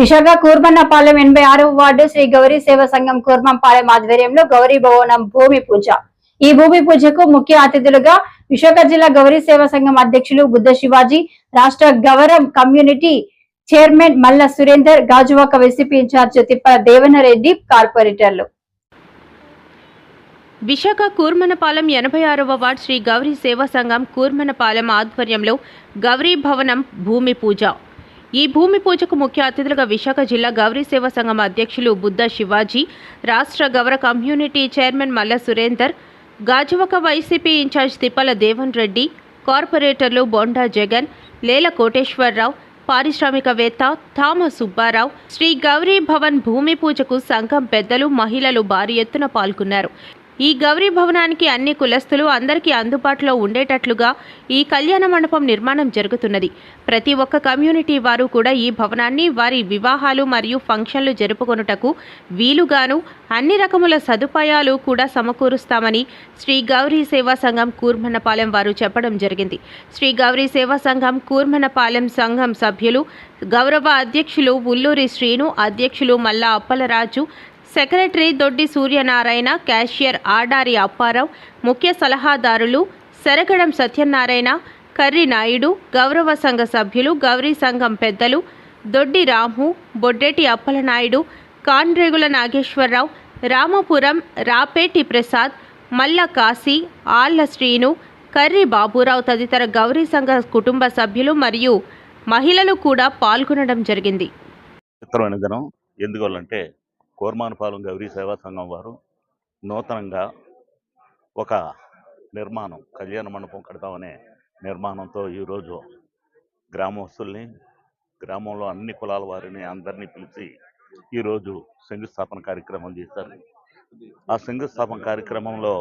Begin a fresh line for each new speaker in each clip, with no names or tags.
విశాఖ కూర్మన్నపాలెం ఎనభై ఆరవ వార్డు శ్రీ గౌరీ సేవ సంఘం కూర్మంపాలెం ఆధ్వర్యంలో గౌరీ భవనం భూమి పూజ. ఈ భూమి పూజకు ముఖ్య అతిథులుగా విశాఖ జిల్లా గౌరీ సేవ సంఘం అధ్యక్షులు బుద్ధ శివాజీ రాష్ట్ర Gaurav community chairman Malla Surender Gajuwaka YCP incharge Tippala Devanareddy కార్పొరేటర్లు.
విశాఖ కూర్మనపాలెం ఎనభై ఆరవ వార్డు శ్రీ గౌరీ సేవా సంఘం కూర్మనపాలెం ఆధ్వర్యంలో గౌరీ భవనం భూమి పూజ. ఈ భూమి పూజకు ముఖ్య అతిథులుగా విశాఖ జిల్లా గౌరీ సేవా సంఘం అధ్యక్షులు బుద్ధ శివాజీ రాష్ట్ర Gaurav community chairman Malla Surender Gajuwaka YCP incharge Tippala Devan Reddy కార్పొరేటర్లు బొండా జగన్ లేల కోటేశ్వరరావు పారిశ్రామికవేత్త థామస్ సుబ్బారావు శ్రీ గౌరీ భవన్ భూమి పూజకు సంఘం పెద్దలు మహిళలు భారీ ఎత్తున పాల్గొన్నారు. ఈ గౌరీ భవనానికి అన్ని కులస్తులు అందరికీ అందుబాటులో ఉండేటట్లుగా ఈ కళ్యాణ మండపం నిర్మాణం జరుగుతున్నది. ప్రతి ఒక్క కమ్యూనిటీ వారు కూడా ఈ భవనాన్ని వారి వివాహాలు మరియు ఫంక్షన్లు జరుపుకొనుటకు వీలుగాను అన్ని రకముల సదుపాయాలు కూడా సమకూరుస్తామని శ్రీ గౌరీ సేవా సంఘం కూర్మన్నపాలెం వారు చెప్పడం జరిగింది. శ్రీ గౌరీ సేవా సంఘం కూర్మన్నపాలెం సంఘం సభ్యులు గౌరవ అధ్యక్షులు ఉల్లూరి శ్రీను అధ్యక్షులు మల్లా అప్పలరాజు సెక్రటరీ దొడ్డి సూర్యనారాయణ క్యాషియర్ ఆడారి అప్పారావు ముఖ్య సలహాదారులు సెరగడం సత్యనారాయణ కర్రి నాయుడు గౌరవ సంఘ సభ్యులు గౌరీ సంఘం పెద్దలు దొడ్డి రాము బొడ్డెటి అప్పలనాయుడు కాన్రేగుల నాగేశ్వరరావు రామపురం రాపేటి ప్రసాద్ మల్ల కాశీ ఆళ్ళ శ్రీను కర్రి బాబురావు తదితర గౌరీ సంఘ కుటుంబ సభ్యులు మరియు మహిళలు కూడా పాల్గొనడం జరిగింది.
ఎందువల్లంటే కోర్మానుపాలెం గౌరీ సేవా సంఘం వారు నూతనంగా ఒక నిర్మాణం కళ్యాణ మండపం కడతామనే నిర్మాణంతో ఈరోజు గ్రామస్తుల్ని గ్రామంలో అన్ని కులాల వారిని అందరినీ పిలిచి ఈరోజు శంకుస్థాపన కార్యక్రమం చేశారు. ఆ శంకుస్థాపన కార్యక్రమంలో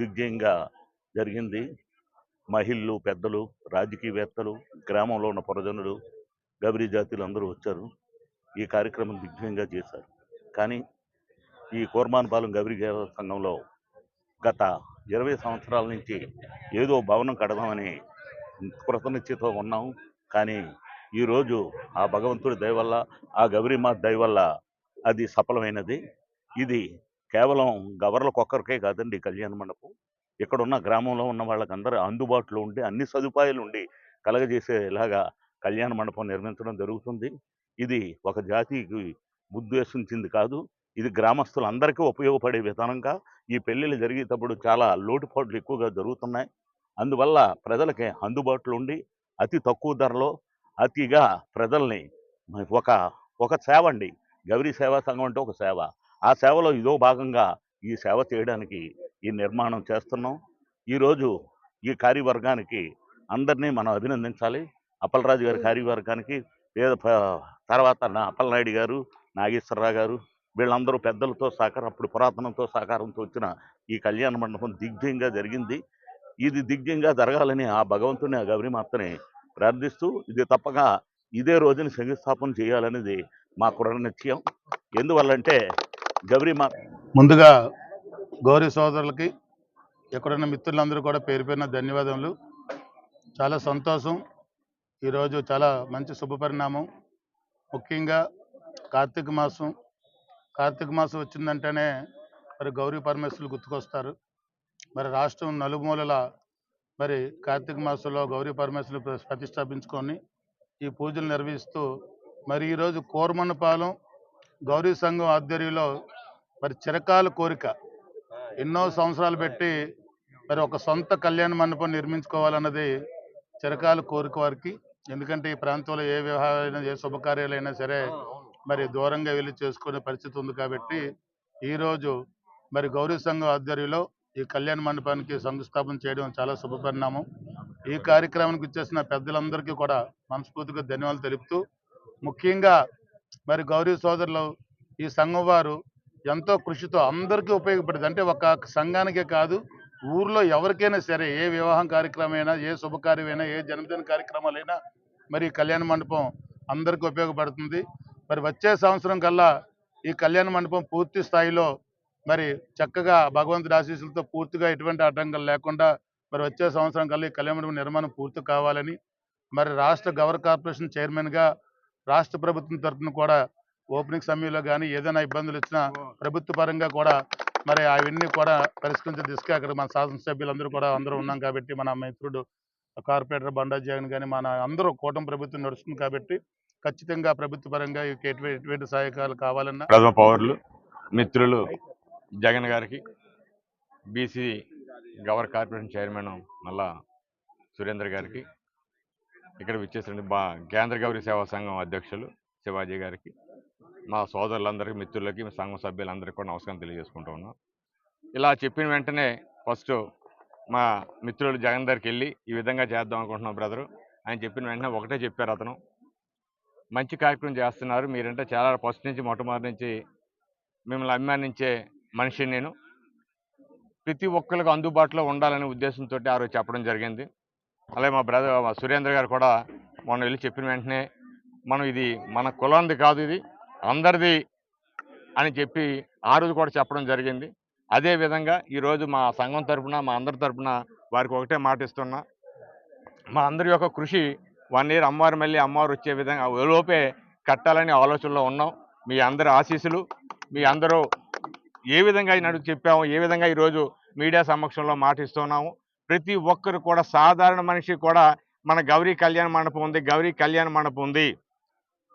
దిగ్జయంగా జరిగింది. మహిళలు పెద్దలు రాజకీయవేత్తలు గ్రామంలో ఉన్న ప్రజనులు గబరి జాతీయులు అందరూ వచ్చారు. ఈ కార్యక్రమం దిగ్జయంగా చేశారు. కానీ ఈ కోర్మాన్పాలెం గౌరీ సేవా సంఘంలో గత ఇరవై సంవత్సరాల నుంచి ఏదో భవనం కడదామని కృతనిశ్చయతో ఉన్నాం. కానీ ఈరోజు ఆ భగవంతుడి దయ వల్ల ఆ గౌరీమాత దయ వల్ల అది సఫలమైనది. ఇది కేవలం గవర్లకొక్కరికే కాదండి కళ్యాణ మండపం. ఇక్కడున్న గ్రామంలో ఉన్న వాళ్ళకందరూ అందుబాటులో ఉండి అన్ని సదుపాయాలు ఉండి కలగజేసేలాగా కళ్యాణ మండపం నిర్మించడం జరుగుతుంది. ఇది ఒక జాతికి ఉద్దేశించింది కాదు. ఇది గ్రామస్తులందరికీ ఉపయోగపడే విధానంగా ఈ పెళ్ళిళ్ళు జరిగేటప్పుడు చాలా లోటుపాట్లు ఎక్కువగా జరుగుతున్నాయి. అందువల్ల ప్రజలకి అందుబాటులో ఉండి అతి తక్కువ ధరలో అతిగా ప్రజల్ని ఒక ఒక సేవ అండి. గౌరీ సేవా సంఘం అంటే ఒక సేవ. ఆ సేవలో ఇదో భాగంగా ఈ సేవ చేయడానికి ఈ నిర్మాణం చేస్తున్నాం. ఈరోజు ఈ కార్యవర్గానికి అందరినీ మనం అభినందించాలి. అప్పలరాజు గారి కార్యవర్గానికి ప- తర్వాత నా అప్పలనాయుడు గారు నాగేశ్వరరావు గారు వీళ్ళందరూ పెద్దలతో సహకారం అప్పుడు పురాతనంతో సహకారంతో వచ్చిన ఈ కళ్యాణ మండపం దిగ్ధ్యంగా జరిగింది. ఇది దిగ్ధ్యంగా జరగాలని ఆ భగవంతుని ఆ గౌరీమాతని ప్రార్థిస్తూ ఇది తప్పక ఇదే రోజున శంకుస్థాపన చేయాలనేది మా కూడా నిశ్చయం. ఎందువల్లంటే గౌరీమాత
ముందుగా గౌరీ సోదరులకి ఎక్కడున్న మిత్రులందరూ కూడా పేరు పేరున ధన్యవాదములు. చాలా సంతోషం. ఈరోజు చాలా మంచి శుభపరిణామం. ముఖ్యంగా కార్తీక మాసం కార్తీక మాసం వచ్చిందంటేనే మరి గౌరీ పరమేశ్వరులు గుర్తుకొస్తారు. మరి రాష్ట్రం నలుమూలల మరి కార్తీక మాసంలో గౌరీ పరమేశ్వరులు ప్రతిష్టాపించుకొని ఈ పూజలు నిర్వహిస్తూ మరి ఈరోజు కోరమన్నపాలెం గౌరీ సంఘం ఆధ్వర్యంలో మరి చిరకాల కోరిక. ఎన్నో సంవత్సరాలు పెట్టి మరి ఒక సొంత కళ్యాణ మండపం నిర్మించుకోవాలన్నది చిరకాల కోరిక వారికి. ఎందుకంటే ఈ ప్రాంతంలో ఏ వివాహాలైనా ఏ శుభకార్యాలైనా సరే మరి దూరంగా వెళ్ళి చేసుకునే పరిస్థితి ఉంది కాబట్టి ఈరోజు మరి గౌరీ సంఘం ఆధ్వర్యంలో ఈ కళ్యాణ మండపానికి శంకుస్థాపన చేయడం చాలా శుభపరిణామం ఈ కార్యక్రమానికి వచ్చేసిన పెద్దలందరికీ కూడా మనస్ఫూర్తిగా ధన్యవాదాలు తెలుపుతూ ముఖ్యంగా మరి గౌరీ సోదరులు ఈ సంఘం వారు ఎంతో కృషితో అందరికీ ఉపయోగపడింది. అంటే ఒక సంఘానికే కాదు ఊర్లో ఎవరికైనా సరే ఏ వివాహం కార్యక్రమమైనా ఏ శుభకార్యమైనా ఏ జన్మదిన కార్యక్రమాలైనా మరి కళ్యాణ మండపం అందరికీ ఉపయోగపడుతుంది. మరి వచ్చే సంవత్సరం కల్లా ఈ కళ్యాణ మండపం పూర్తి స్థాయిలో మరి చక్కగా భగవంతుడి ఆశీస్సులతో పూర్తిగా ఎటువంటి ఆటంకాలు లేకుండా మరి వచ్చే సంవత్సరం కల్లా ఈ కళ్యాణ మండపం నిర్మాణం పూర్తి కావాలని మరి రాష్ట్ర గవర్ కార్పొరేషన్ చైర్మన్గా రాష్ట్ర ప్రభుత్వం తరఫున కూడా ఓపెనింగ్ సమయంలో కానీ ఏదైనా ఇబ్బందులు వచ్చినా ప్రభుత్వ పరంగా కూడా మరి అవన్నీ కూడా పరిష్కరించే దిశగా అక్కడ మన శాసనసభ్యులందరూ కూడా అందరూ ఉన్నాం కాబట్టి మన మిత్రుడు కార్పొరేటర్ బండా జగన్ కానీ మన అందరూ కూటమి ప్రభుత్వం నడుస్తుంది కాబట్టి ఖచ్చితంగా ప్రభుత్వ పరంగా ఎటువంటి సహాయకాలు కావాలన్నా
ప్రథమ పౌరులు మిత్రులు జగన్ గారికి బీసీ గవర్ కార్పొరేషన్ చైర్మన్ మల్లా సురేందర్ గారికి ఇక్కడ విచ్చేసిన బా కేంద్ర గౌరీ సేవా సంఘం అధ్యక్షులు శివాజీ గారికి మా సోదరులందరికీ మిత్రులకి సంఘం సభ్యులందరికీ కూడా నమస్కారం తెలియజేసుకుంటూ ఉన్నాం. ఇలా చెప్పిన వెంటనే ఫస్ట్ మా మిత్రులు జగన్ దగ్గరికి వెళ్ళి ఈ విధంగా చేద్దాం అనుకుంటున్నాం బ్రదరు ఆయన చెప్పిన వెంటనే ఒకటే చెప్పారు అతను. మంచి కార్యక్రమం చేస్తున్నారు. మీరంటే చాలా ఫస్ట్ నుంచి మొట్టమొదటి నుంచి మిమ్మల్ని అభిమానించే మనిషిని నేను. ప్రతి ఒక్కరికి అందుబాటులో ఉండాలనే ఉద్దేశంతో ఆ రోజు చెప్పడం జరిగింది. అలాగే మా బ్రదర్ మా సురేంద్ర గారు కూడా మొన్న వెళ్ళి చెప్పిన వెంటనే మనం ఇది మన కులంది కాదు ఇది అందరిది అని చెప్పి ఆ రోజు కూడా చెప్పడం జరిగింది. అదే విధంగా ఈరోజు మా సంఘం తరఫున మా అందరి తరఫున వారికి ఒకటే మాట ఇస్తున్నా. మా అందరి యొక్క కృషి వన్ ఇయర్ అమ్మవారు మళ్ళీ అమ్మవారు వచ్చే విధంగా లోపే కట్టాలని ఆలోచనలో ఉన్నాం. మీ అందరి ఆశీస్సులు మీ అందరూ ఏ విధంగా నడు చెప్పాము ఏ విధంగా ఈరోజు మీడియా సమక్షంలో మాటిస్తున్నాము. ప్రతి ఒక్కరు కూడా సాధారణ మనిషి కూడా మన గౌరీ కళ్యాణ మండపం ఉంది గౌరీ కళ్యాణ మండపం ఉంది.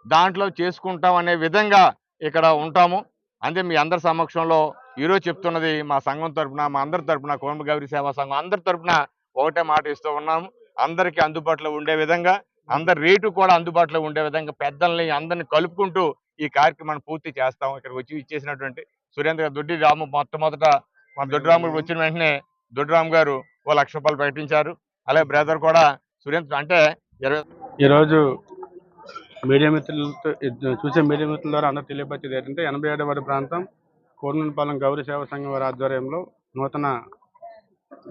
దాంట్లో చేసుకుంటాం అనే విధంగా ఇక్కడ ఉంటాము. అంతే మీ అందరి సమక్షంలో ఈరోజు చెప్తున్నది మా సంఘం తరపున మా అందరి తరపున కోనమ గౌరీ సేవా సంఘం అందరి తరపున ఒకటే మాట ఇస్తూ ఉన్నాము. అందరికీ అందుబాటులో ఉండే విధంగా అందరి రేటు కూడా అందుబాటులో ఉండే విధంగా పెద్దల్ని అందరిని కలుపుకుంటూ ఈ కార్యక్రమాన్ని పూర్తి చేస్తాం. ఇక్కడికి వచ్చి ఇచ్చేసినటువంటి సురేంద్ర గారు దొడ్డి రాము మొట్టమొదట మన దొడ్డి రాము వచ్చిన వెంటనే దొడ్డిరాము గారు ఓ లక్ష రూపాయలు ప్రకటించారు. అలాగే బ్రదర్ కూడా సురేంద్ర అంటే ఇరవై
ఈరోజు మీడియా మిత్రులతో చూసే మీడియా మిత్రుల ద్వారా అందరూ తెలియపరిచేది ఏంటంటే ఎనభై ఏడవ ప్రాంతం కోరునపాలెం గౌరీ సేవా సంఘం వారి ఆధ్వర్యంలో నూతన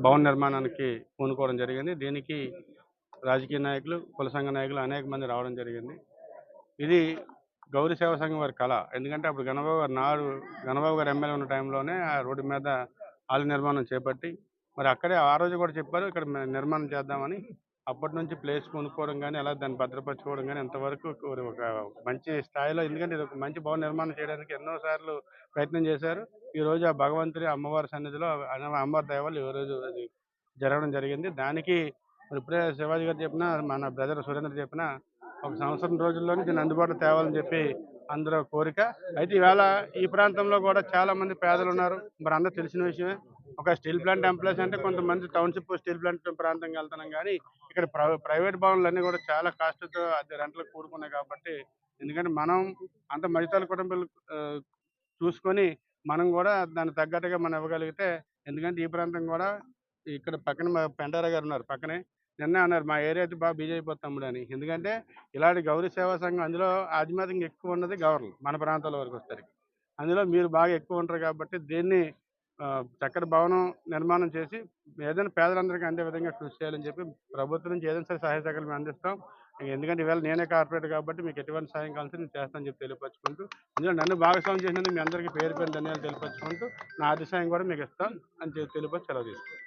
భవన నిర్మాణానికి పూనుకోవడం జరిగింది. దీనికి రాజకీయ నాయకులు కుల సంఘ నాయకులు అనేక మంది రావడం జరిగింది. ఇది గౌరీ సేవా సంఘం వారి కళ. ఎందుకంటే అప్పుడు గణబాబు గారు నాడు గణబాబు గారు ఎమ్మెల్యే ఉన్న టైంలోనే ఆ రోడ్డు మీద ఆలయ నిర్మాణం చేపట్టి మరి అక్కడే ఆ రోజు కూడా చెప్పారు ఇక్కడ నిర్మాణం చేద్దామని. అప్పటి నుంచి ప్లేస్ కొనుక్కోవడం కానీ అలా దాన్ని భద్రపరచుకోవడం కానీ ఎంతవరకు ఒక మంచి స్థాయిలో ఎందుకంటే ఇది ఒక మంచి భవన నిర్మాణం చేయడానికి ఎన్నో సార్లు ప్రయత్నం చేశారు. ఈ రోజు ఆ భగవంతుడి అమ్మవారి సన్నిధిలో అమ్మవారి దయవల్ల ఈ రోజు అది జరగడం జరిగింది. దానికి మరి ఇప్పుడే శివాజీ గారు చెప్పిన మన బ్రదర్ సురేంద్ర చెప్పిన ఒక సంవత్సరం రోజుల్లోనే దీన్ని అందుబాటులో తేవాలని చెప్పి అందరూ కోరిక. అయితే ఈవేళ ఈ ప్రాంతంలో కూడా చాలా మంది పేదలు ఉన్నారు. మరి అందరూ తెలిసిన విషయమే. ఒక స్టీల్ ప్లాంట్ ఎంప్లాయీస్ అంటే కొంతమంది టౌన్షిప్ స్టీల్ ప్లాంట్ ప్రాంతంకి వెళ్తున్నాం కానీ ఇక్కడ ప్రైవేట్ భవనాలన్నీ కూడా చాలా కాస్ట్తో అది రెంట్లకు కూడుకున్నాయి కాబట్టి ఎందుకంటే మనం అంత మజితాల కుటుంబాలు చూసుకొని మనం కూడా దానికి తగ్గట్టుగా మనం ఇవ్వగలిగితే ఎందుకంటే ఈ ప్రాంతం కూడా ఇక్కడ పక్కన మా పెండారా గారు ఉన్నారు పక్కనే. నిన్న అన్నారు మా ఏరియా అయితే బాగా బిజీ అయిపోతాం అని. ఎందుకంటే ఇలాంటి గౌరీ సేవా సంఘం అందులో ఆధ్యాత్మికంగా ఎక్కువ ఉన్నది గవర్నర్ మన ప్రాంతాల వరకు వస్తారు అందులో మీరు బాగా ఎక్కువ ఉంటారు కాబట్టి దీన్ని ఆ, చక్కటి భవనం నిర్మాణం చేసి ఏదైనా పేదలందరికీ అందే విధంగా కృషి చేయాలని చెప్పి ప్రభుత్వం నుంచి ఏదైనా సరే సహాయ సహకారం మేము అందిస్తాం. ఎందుకంటే ఈవేళ నేనే కార్పొరేట్ కాబట్టి మీకు ఎటువంటి సాయం కావాల్సి నేను చేస్తానని చెప్పి తెలియపరచుకుంటూ ఇందులో నన్ను భాగస్వామ్యం చేసినందుకు మీ అందరికీ పేరు పేరు ధన్యాలు తెలియపరచుకుంటూ నా అతిశయం కూడా మీకు ఇస్తాం అని చెప్పి తెలియపరిచి సెలవు తీసుకుంటాను